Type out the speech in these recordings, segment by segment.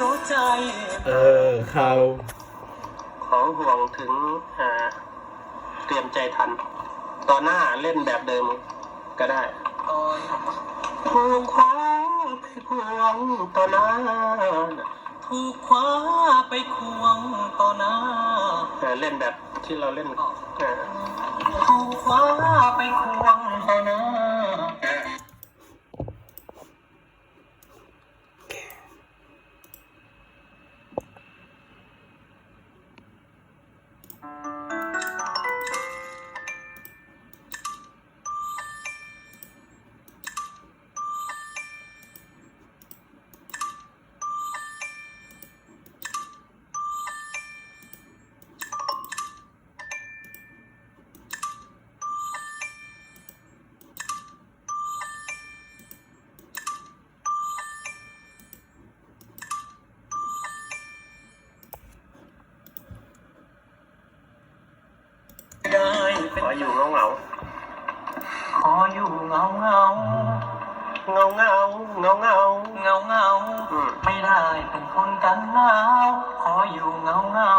รู้ใจเออเขาของห่วงถึงหาเตรียมใจทัน ตอนหน้าเล่นแบบเดิมก็ได้ถูกคว้าไปควงต่อหน้าถูกคว้าไปควงต่อหน้าเออเล่นแบบที่เราเล่นเออถูกคว้าไปควงต่อหน้า ออยู่เงาเงาขออยู่เงาเงาเงาเงาเงาเงาเงาเงาอืมไม่ได้เป็นคนกันหนาวขออยู่เงาเงา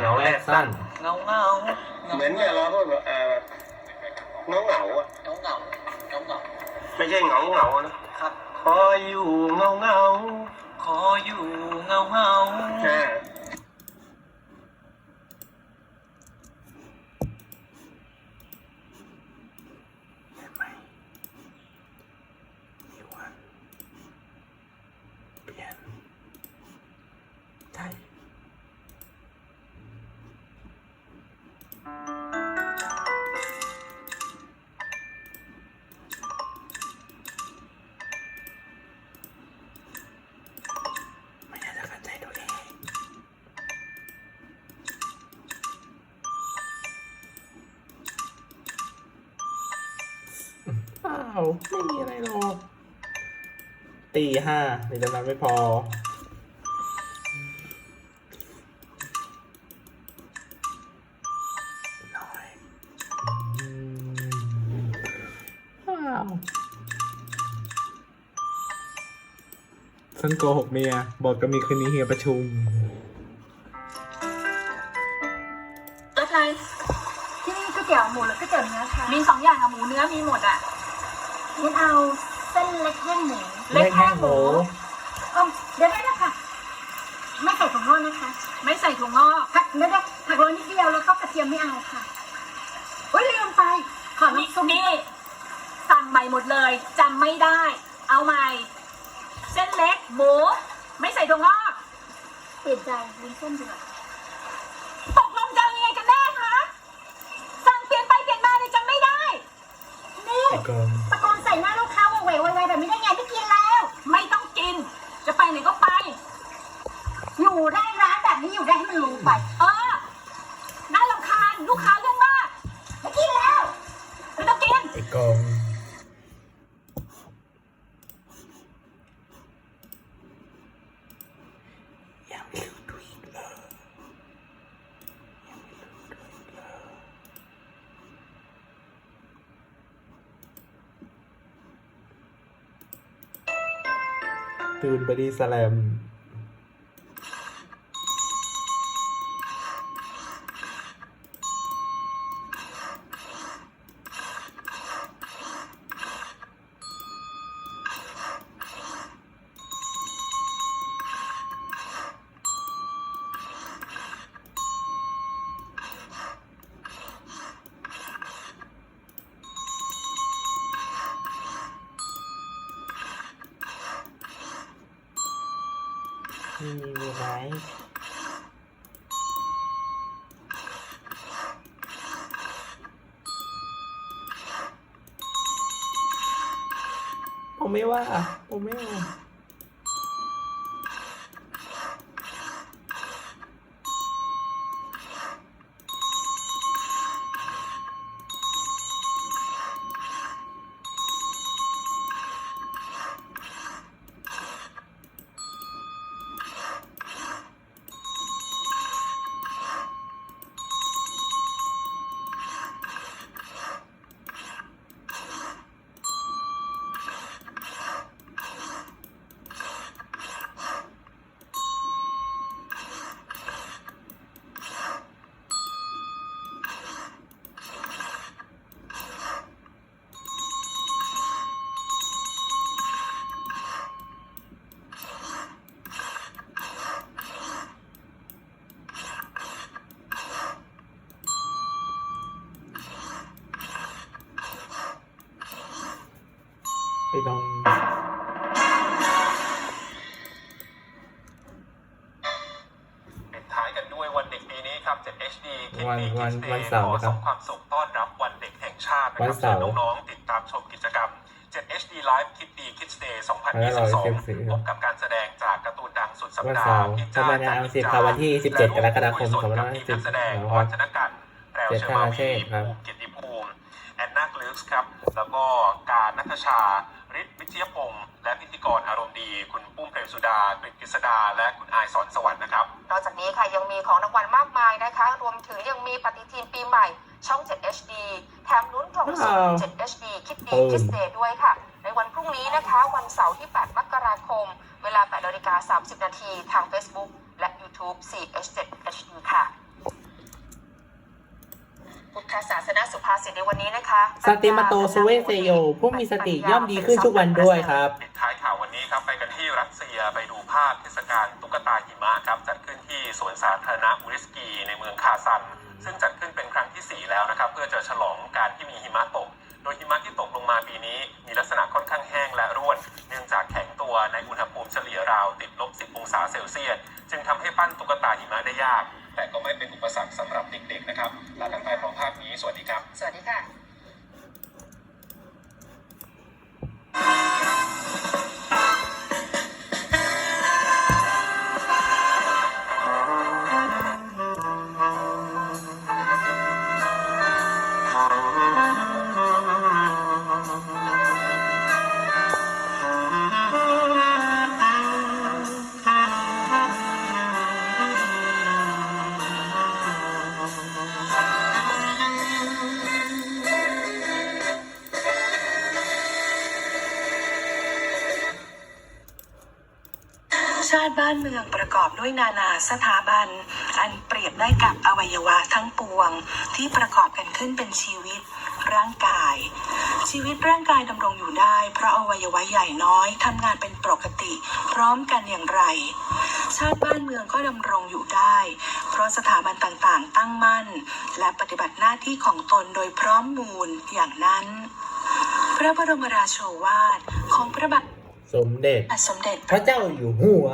เงาแรกสั้นเงาเงาเหมือนเนี่ยเราพูดแบบเออเงาเงาอะเงาเงาเงาเงาไม่ใช่เงาเงานะครับขออยู่เงาเงาขออยู่เงาเงา ไม่มีอะไรหรอกตีห้าในจำนวนไม่พอน้อยอืมว้าวฉันโกหกเมีย บอกก็มีคืนนี้เฮียประชุม รสอะไรที่นี่ก๋วยเตี๋ยวหมูหรือก๋วยเตี๋ยวเนื้อคะมีสองอย่างอะหมูเนื้อมีหมดอะ งั้นเอาเส้นเล็กแห้งหมูเล็กแห้งหมูเออเดี๋ยวได้แล้วค่ะ ไม่ใส่ถุงทอดนะคะ ไม่ใส่ถั่วงอกผักเดี๋ยวได้ผักโรยนิดเดียวแล้วก็กระเทียมไม่เอาค่ะโอ้ยลืมไป ขอนี่น้ำซุปนี่สั่งใหม่หมดเลยจำไม่ได้ เอาใหม่ เส้นเล็กหมูไม่ใส่ถั่วงอกเปลี่ยนใจวุ้นเส้นดีกว่าตกลงจะเอายังไงกันแน่คะสั่งเปลี่ยนไปเปลี่ยนมาเลยจำไม่ได้นี่ไอ้กองตะโกนใส่หน้าลูกค้าว่ยเหวไวแบบนี้ได้ไงไม่กินแล้ว ไม่ต้องกิน จะไปไหนก็ไป อยู่ได้ร้านแบบนี้อยู่ได้ให้มันรู้ไป เออน่ารำคาญลูกค้าเรื่องมาก ไม่กินแล้ว ไม่ต้องกิน ไอ้กอง ยังไม่รู้ตัวเองเลยยังไม่รู้ตัวเองเลย ตื่นไปดีสแลม นี่มีไหมผมไม่ว่า ผมไม่ว่า ไปลองปิดท้ายกันด้วยวันเด็กปีนี้ครับ 7HD คิดวันดีวัคินดเดวันย์เสาร์ขอนะครัส่บงความสุขต้อนรับวันเด็กแห่งชาตินะวัคนรับเสาร์เชิญน้องๆติดตามชมกิจกรรม 7HD Live คิดดีคิดเดย์2022พบกับการแสดงจากการ์ตูนดังสุดสัปวันดาเสาห์ร์พี่ประมาณจ้าเอาสิบจัค่ะนวันที่และ17 กรกฎาคมร่วมคุยสดกับทีมนักแสดง2510พรชนกันแพรวเชอร์มาวีเจ็ดคณะเทศครับภูมิเกียรติภูมิแอนนาคลิสครับ แล้วก็การนัทชา ฤทธิ์วิทยพงศ์และพิธีกรอารมณ์ดี คุณปุ้มเปรมสุดากฤษกฤษดา และคุณอายสอนสวรรค์นะครับ นอกจากนี้ค่ะยังมีของรางวัลมากมายนะคะ รวมถึงยังมีปฏิทินปีใหม่ ช่อง 7 HD แถมลุ้นกล่องสุ่ม 7 HD คิดดีคิดเดย์ด้วยค่ะ ในวันพรุ่งนี้นะคะ วันเสาร์ที่ 8 มกราคม เวลา8นาฬิกา30 นาทีทาง Facebook และ YouTube 4H7 HD ค่ะ พุทธศาสนสุภาษิตในวันนี้นะคะสติมาโตสุเวเซโยผู้มีสติย่อมดีขึ้นทุกวันด้วยครับปิดท้ายข่าววันนี้ครับไปกันที่รัสเซียไปดูภาพเทศกาลตุ๊กตาหิมะครับจัดขึ้นที่สวนสาธารณะมูริสกี ในเมืองคาซัน ซึ่งจัดขึ้นเป็นครั้งที่ 4 แล้วนะครับ เพื่อจะฉลองการที่มีหิมะตก โดยหิมะที่ตกลงมาปีนี้ มีลักษณะค่อนข้างแห้งและร่วน เนื่องจากแข็งตัวในอุณหภูมิเฉลี่ยราวติดลบ 10 องศาเซลเซียสจึงทำให้ปั้นตุ๊กตาหิมะได้ยาก แต่ก็ไม่เป็นอุปสรรคสำหรับเด็กๆนะครับลากันไปพร้อมภาพนี้ สวัสดีครับ สวัสดีค่ะ ชาติบ้านเมืองประกอบด้วยนานาสถาบัน อันเปรียบได้กับอวัยวะทั้งปวง ที่ประกอบกันขึ้นเป็นชีวิตร่างกาย ชีวิตร่างกายดำรงอยู่ได้ เพราะอวัยวะใหญ่น้อยทำงานเป็นปกติ พร้อมกันอย่างไร ชาติบ้านเมืองก็ดำรงอยู่ได้ เพราะสถาบันต่างๆ ตั้งมั่น และปฏิบัติหน้าที่ของตนโดยพร้อมมูลอย่างนั้น พระบรมราโชวาทของพระบาท สมเด็จสมเด็จ พระเจ้าอยู่หัว